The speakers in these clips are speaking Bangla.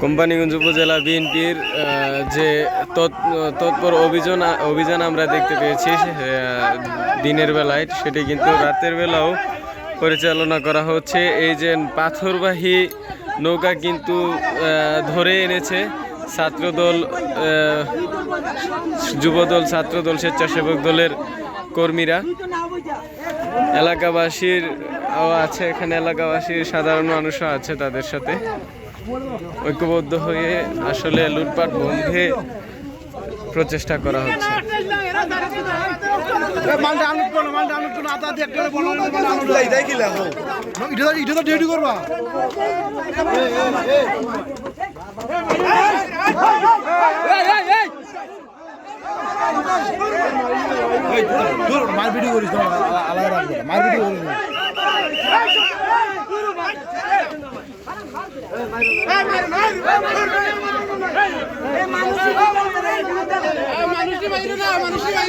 কোম্পানিগঞ্জ উপজেলা বিএনপির যে তৎ- তৎপর অভিযান অভিযান আমরা দেখতে পেয়েছি দিনের বেলায়, সেটি কিন্তু রাতের বেলাও পরিচালনা করা হচ্ছে। এই যে পাথরবাহী নৌকা কিন্তু ধরে এনেছে ছাত্রদল যুবদল, ছাত্রদল, স্বেচ্ছাসেবক দলের কর্মীরা এলাকাবাসীর আছে এখানে এলাকাবাসীর সাধারণ মানুষও আছে তাদের সাথে ঐক্যবদ্ধ হয়ে আসলে লুটপাট বন্ধে প্রচেষ্টা করা হচ্ছে মালটা দূর মার ভিডিও করিস না আলাদা রাখবে মার করিস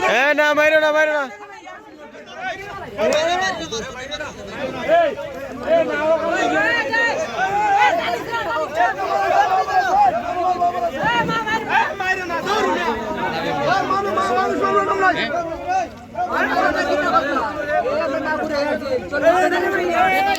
না না মাইরো না হ্যাঁ?